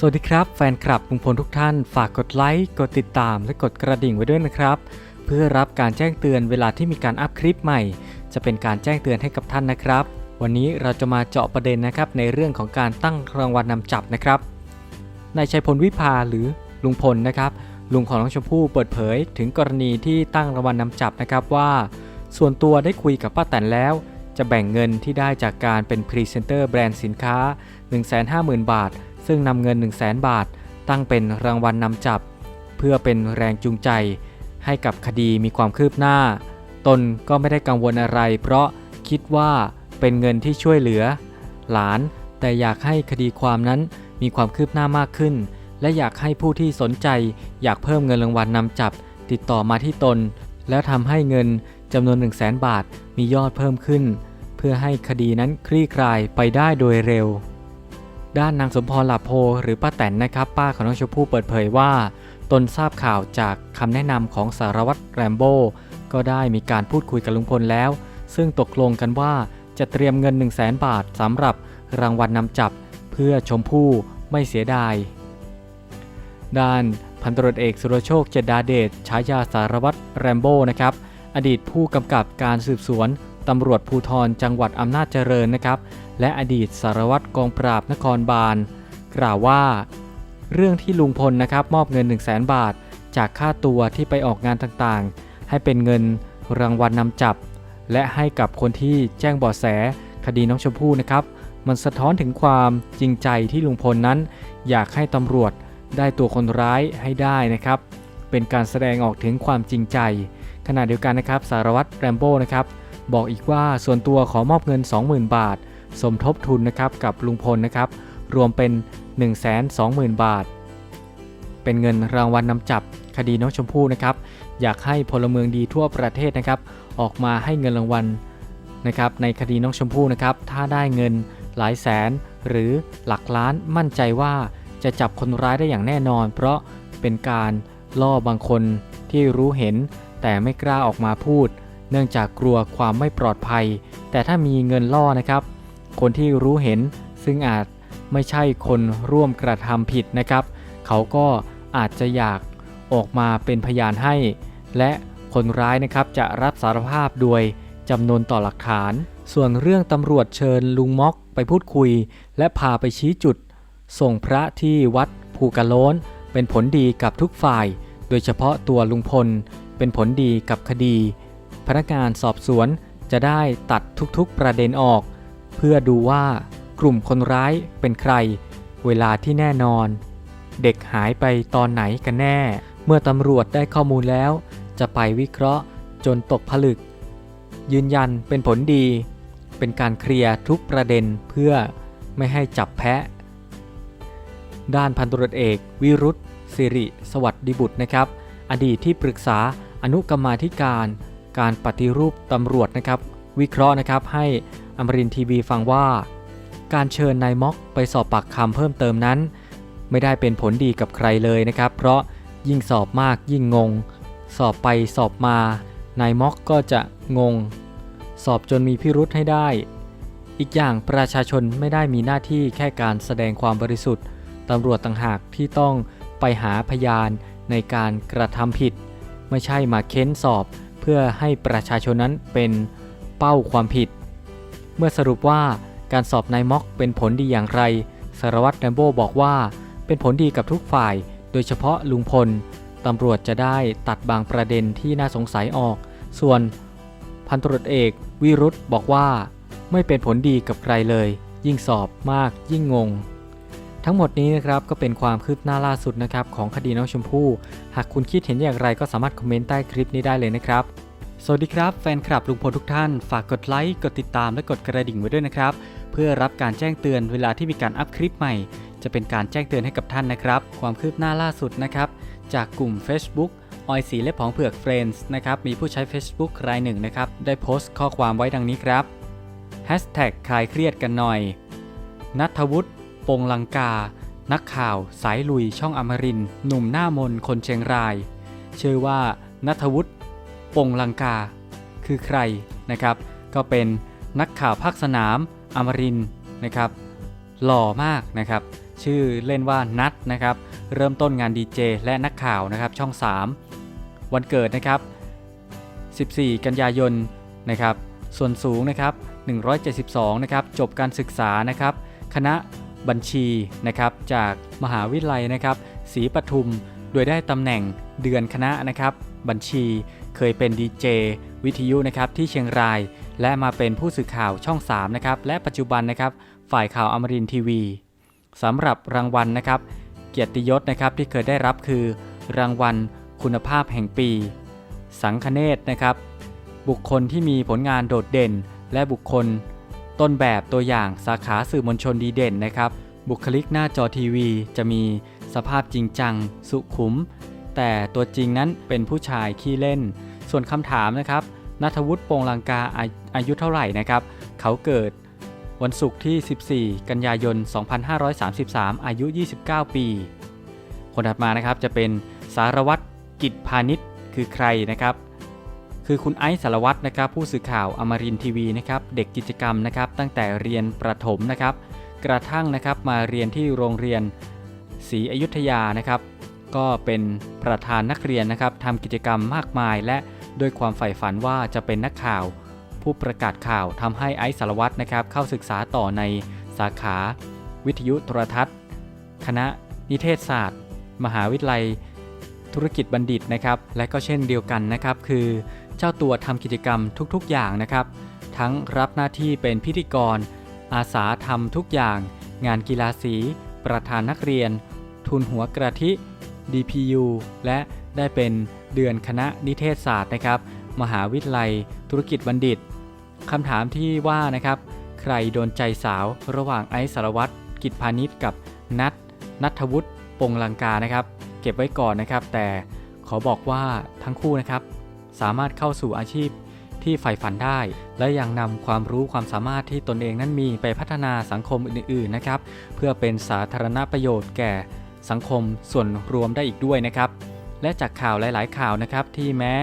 สวัสดีครับ แฟนคลับลุงพลทุกท่าน ฝากกดไลค์กดติดตามและกดกระดิ่งไว้ด้วยนะครับ เพื่อรับการแจ้งเตือนเวลาที่มีการอัพคลิปใหม่ จะเป็นการแจ้งเตือนให้กับท่านนะครับ วันนี้เราจะมาเจาะประเด็นนะครับในเรื่องของการตั้งรางวัลนำจับนะครับนายชัยพลวิภาหรือลุงพลนะครับลุงของน้องชมพู่เปิดเผย ถึงกรณีที่ตั้งรางวัลนำจับนะครับว่า ส่วนตัวได้คุยกับป้าแตนแล้วจะแบ่งเงินที่ได้จากการเป็นพรีเซนเตอร์แบรนด์สินค้า 150,000 บาท ซึ่งนำเงิน 1 0 0 0 0 0บาท ตั้งเป็นรางวัลนนำจับ เพื่อเป็นแรงจูงใจ ให้กับคดีมีความคืบหน้า ตนก็ไม่ได้กังวลอะไร เพราะคิดว่าเป็นเงินที่ช่วยเหลือ หลานแต่อยากให้คดีความนั้นมีความคืบหน้ามากขึ้น และอยากให้ผู้ที่สนใจอยากเพิ่มเงินรางวัลนำจับ ติดต่อมาที่ตน แล้วทำให้เงินจำนวน 1 0 0 0 0 0บาทมียอดเพิ่มขึ้น เพื่อให้คดีนั้นคลี่คลายไปได้โดยเร็ว ด้านนางสมพรหลาโพหรือป้าแตนนะครับ ป้าของน้องชมพู่เปิดเผยว่า ตนทราบข่าวจากคำแนะนำของสารวัตรแรมโบ้ก็ได้มีการพูดคุยกับลุงพลแล้ว ซึ่งตกลงกันว่าจะเตรียมเงิน 1 0 0 0 0แบาทสำหรับรางวัลนนำจับ เพื่อชมพู่ไม่เสียดาย ด้านพันตรวจเอกสุรโชคเจดาเดชฉายาสารวัตรแรมโบ้นะครับ อดีตผู้กำกับการสืบสวนตำรวจภูธรจังหวัดอำนาจเจริญนะครับ และอดีตสารวัตรกองปราบนครบาล กล่าวว่า เรื่องที่ลุงพลนะครับมอบเงิน 1 0 0 0 0แบาท จากค่าตัวที่ไปออกงานต่างๆ ให้เป็นเงินรางวัลนนำจับ และให้กับคนที่แจ้งเบาะแสคดีน้องชมพู่นะครับ มันสะท้อนถึงความจริงใจที่ลุงพลนั้น อยากให้ตำรวจได้ตัวคนร้ายให้ได้นะครับ เป็นการแสดงออกถึงความจริงใจ ขณะเดียวกันนะครับ สารวัตรแรมโบ้นะครับ บอกอีกว่าส่วนตัวขอมอบเงิน 20,000 บาท สมทบทุนนะครับกับลุงพลนะครับ รวมเป็น 120,000 บาท เป็นเงินรางวัลนนำจับคดีน้องชมพู่นะครับ อยากให้พลเมืองดีทั่วประเทศนะครับ ออกมาให้เงินรางวัลนะครับในคดีน้องชมพู่นะครับ ถ้าได้เงินหลายแสนหรือหลักล้านมั่นใจว่าจะจับคนร้ายได้อย่างแน่นอน เพราะเป็นการล่อบางคนที่รู้เห็น แต่ไม่กล้าออกมาพูด เนื่องจากกลัวความไม่ปลอดภัย แต่ถ้ามีเงินล่อนะครับ คนที่รู้เห็นซึ่งอาจไม่ใช่คนร่วมกระทำผิดนะครับ เขาก็อาจจะอยากออกมาเป็นพยานให้ และคนร้ายนะครับจะรับสารภาพโดยจำนวนต่อหลักฐาน ส่วนเรื่องตำรวจเชิญลุงม็อกไปพูดคุย และพาไปชี้จุด ส่งพระที่วัดภูกะโล้นเป็นผลดีกับทุกฝ่าย โดยเฉพาะตัวลุงพล เป็นผลดีกับคดี พนักงานสอบสวนจะได้ตัดทุกๆประเด็นออก เพื่อดูว่ากลุ่มคนร้ายเป็นใคร เวลาที่แน่นอน เด็กหายไปตอนไหนกันแน่ เมื่อตำรวจได้ข้อมูลแล้ว จะไปวิเคราะห์จนตกผลึก ยืนยันเป็นผลดี เป็นการเคลียร์ทุกประเด็นเพื่อไม่ให้จับแพะ ด้านพันตรวจเอกวิรุธสิริ สวัสดิบุตรนะครับ อดีตที่ปรึกษาอนุกรรมาธิการ การปฏิรูปตำรวจนะครับ วิเคราะห์นะครับให้ อมรินทีวีฟังว่า การเชิญนายม็อกไปสอบปากคำเพิ่มเติมนั้น ไม่ได้เป็นผลดีกับใครเลยนะครับ เพราะยิ่งสอบมากยิ่งงง สอบไปสอบมานายม็อกก็จะงง สอบจนมีพิรุธให้ได้ อีกอย่างประชาชนไม่ได้มีหน้าที่แค่การแสดงความบริสุทธิ์ตำรวจต่างหากที่ต้องไปหาพยานในการกระทำผิด ไม่ใช่มาเค้นสอบเพื่อให้ประชาชนนั้นเป็นเป้าความผิด เมื่อสรุปว่าการสอบนายม็อกเป็นผลดีอย่างไร สารวัตรแรมโบ้บอกว่า เป็นผลดีกับทุกฝ่าย โดยเฉพาะลุงพล ตำรวจจะได้ตัดบางประเด็นที่น่าสงสัยออก ส่วนพันตรวจเอกวิรุธบอกว่า ไม่เป็นผลดีกับใครเลย ยิ่งสอบมากยิ่งงง ทั้งหมดนี้นะครับก็เป็นความคืบหน้าล่าสุดนะครับของคดีน้องชมพู่ หากคุณคิดเห็นอย่างไรก็สามารถคอมเมนต์ใต้คลิปนี้ได้เลยนะครับ สวัสดีครับ แฟนคลับลุงพลทุกท่าน ฝากกดไลค์ กดติดตามและกดกระดิ่งไว้ด้วยนะครับ เพื่อรับการแจ้งเตือนเวลาที่มีการอัพคลิปใหม่ จะเป็นการแจ้งเตือนให้กับท่านนะครับ ความคืบหน้าล่าสุดนะครับ จากกลุ่ม Facebook ออยสีและผองเผือก Friends นะครับมีผู้ใช้ Facebook รายหนึ่งนะครับ ได้โพสต์ข้อความไว้ดังนี้ครับคลายเครียดกันหน่อยนัทวุฒิปงลังกา นักข่าว สายลุยช่องอมรินหนุ่มหน้ามนคนเชียงราย เชื่อว่านัทวุฒิ ปงลังกา คือใครนะครับ ก็เป็นนักข่าวภาคสนามอมรินนะครับ หล่อมากนะครับ ชื่อเล่นว่านัทนะครับ เริ่มต้นงานดีเจและนักข่าวนะครับช่อง 3 วันเกิดนะครับ 14 กันยายนนะครับ ส่วนสูงนะครับ 172 นะครับ จบการศึกษานะครับ คณะบัญชีนะครับ จากมหาวิทยาลัยนะครับศรีปทุม โดยได้ตำแหน่งเดือนคณะนะครับ บัญชี เคยเป็นดีเจวิทยุนะครับที่เชียงราย และมาเป็นผู้สื่อข่าวช่อง3นะครับและปัจจุบันนะครับฝ่ายข่าวอมรินทีวีสำหรับรางวัลนะครับ เกียรติยศนะครับที่เคยได้รับคือ รางวัลคุณภาพแห่งปี สังคเนตนะครับ บุคคลที่มีผลงานโดดเด่น และบุคคล ต้นแบบตัวอย่างสาขาสื่อมวลชนดีเด่นนะครับ บุคลิกหน้าจอทีวี จะมีสภาพจริงจัง สุขุม แต่ตัวจริงนั้นเป็นผู้ชายขี้เล่น ส่วนคำถามนะครับนัทวุฒิโปงลังกาอาอายุเท่าไหร่นะครับ เขาเกิดวันศุกร์ที่ 14 กันยายน 2533 อายุ 29 ปี คนถัดมานะครับจะเป็นสารวัตรกิจพาณิชย์คือใครนะครับ คือคุณไอซ์สารวัตรนะครับผู้สื่อข่าวอมรินทีวีนะครับเด็กกิจกรรมนะครับตั้งแต่เรียนประถมนะครับ กระทั่งนะครับมาเรียนที่โรงเรียนศรีอยุธยานะครับ ก็เป็นประธานนักเรียนนะครับทำกิจกรรมมากมายและ ด้วยความใฝ่ฝันว่าจะเป็นนักข่าว ผู้ประกาศข่าวทำให้ไอซ์สารวัตรนะครับเข้าศึกษาต่อในสาขา วิทยุโทรทัศน์ คณะนิเทศศาสตร์ มหาวิทยาลัย ธุรกิจบัณฑิตนะครับ และก็เช่นเดียวกันนะครับ คือ เจ้าตัวทำกิจกรรมทุกๆ อย่างนะครับ ทั้งรับหน้าที่เป็นพิธีกร อาสาทำทุกอย่าง งานกีฬาสี ประธานนักเรียน ทุนหัวกระทิ DPU และได้เป็นเดือนคณะนิเทศศาสตร์นะครับ มหาวิทยาลัยธุรกิจบัณฑิตคำถามที่ว่านะครับ ใครโดนใจสาวระหว่างไอซ์สารวัตรกิจพาณิชย์กับนัทนัทวุฒิปงลังกานะครับ เก็บไว้ก่อนนะครับ แต่ขอบอกว่าทั้งคู่นะครับ สามารถเข้าสู่อาชีพที่ใฝ่ฝันได้ และยังนำความรู้ความสามารถที่ตนเองนั้นมีไปพัฒนาสังคมอื่นๆนะครับ เพื่อเป็นสาธารณประโยชน์แก่ สังคมส่วนรวมได้อีกด้วยนะครับ และจากข่าวหลาย ๆ ข่าวนะครับที่แม้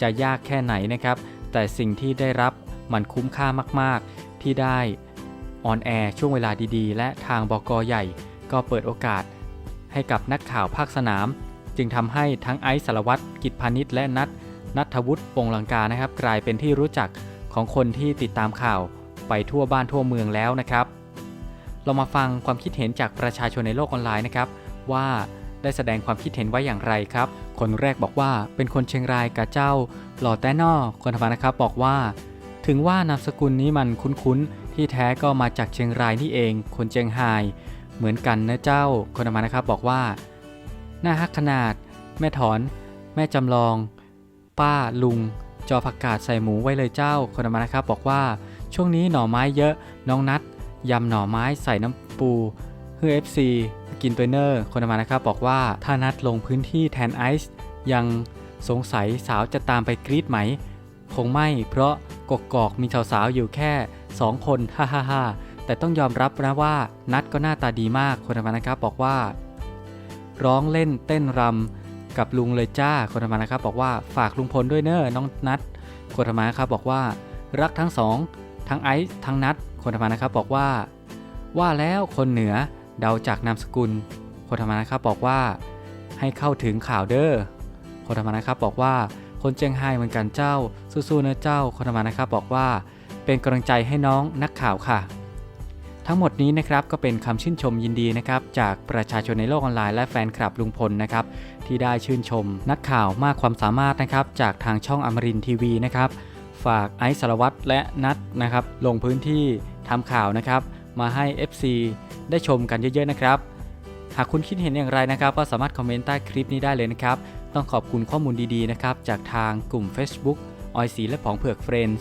จะยากแค่ไหนนะครับ แต่สิ่งที่ได้รับมันคุ้มค่ามาก ๆ ที่ได้ออนแอร์ช่วงเวลาดีๆ และทางบกใหญ่ ก็เปิดโอกาส ให้กับนักข่าวภาคสนาม จึงทำให้ทั้งไอซ์สารวัตรกิจพาณิชและนัทนัทวุฒิปงลังกานะครับ กลายเป็นที่รู้จักของคนที่ติดตามข่าวไปทั่วบ้านทั่วเมืองแล้วนะครับ เรามาฟังความคิดเห็นจากประชาชนในโลกออนไลน์นะครับ ว่าได้แสดงความคิดเห็นไว้อย่างไรครับ คนแรกบอกว่าเป็นคนเชียงรายกับเจ้า หล่อแต้นอคนธรรมนะครับบอกว่า ถึงว่านามสกุลนี้มันคุ้นๆ ที่แท้ก็มาจากเชียงรายนี่เอง คนเชียงไฮเหมือนกันนะเจ้า คนธรรมนะครับบอกว่า หน้าฮักขนาด แม่ถอน แม่จำลอง ป้าลุง จอผักกาดใส่หมูไว้เลยเจ้า คนธรรมนะครับบอกว่า ช่วงนี้หน่อไม้เยอะ น้องนัดยำหน่อไม้ใส่น้ำปูเฮือเอฟซี กินตัวเนอร์คนธรรมนะครับบอกว่าถ้านัดลงพื้นที่แทนไอซ์ยังสงสัยสาวจะตามไปกรีดไหม คงไม่เพราะกกอกมีสาวๆอยู่แค่ 2 คนฮ่าฮ่าฮ่าแต่ต้องยอมรับนะว่านัดก็หน้าตาดีมากคนธรรมนะครับบอกว่า ร้องเล่นเต้นรำกับลุงเลยจ้าคนธรรมนะครับบอกว่าฝากลุงพลด้วยเนอะน้องนัดคนธรรมนะครับบอกว่า รักทั้งสองทั้งไอซ์ทั้งนัดคนธรรมนะครับบอกว่า ว่าแล้วคนเหนือ เดาจากนามสกุลคนธรรมนะครับบอกว่าให้เข้าถึงข่าวเด้อคนธรรมนะครับบอกว่าคนเจียงไฮ้เหมือนกันเจ้าสู้ๆนะเจ้าคนธรรมนะครับบอกว่า เป็นกำลังใจให้น้องนักข่าวค่ะ ทั้งหมดนี้นะครับก็เป็นคำชื่นชมยินดีนะครับจากประชาชนในโลกออนไลน์และแฟนคลับลุงพลนะครับที่ได้ชื่นชม นักข่าวมากความสามารถนะครับจากทางช่องอมรินทีวีนะครับฝากไอซ์สารวัตรและนัดนะครับลงพื้นที่ทำข่าวนะครับ มาให้ FC ได้ชมกันเยอะๆนะครับ หากคุณคิดเห็นอย่างไรนะครับ ก็สามารถคอมเมนต์ใต้คลิปนี้ได้เลยนะครับ ต้องขอบคุณข้อมูลดีๆนะครับ จากทางกลุ่ม Facebook ออยสีและผองเผือกเฟรนด์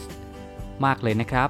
มากเลยนะครับ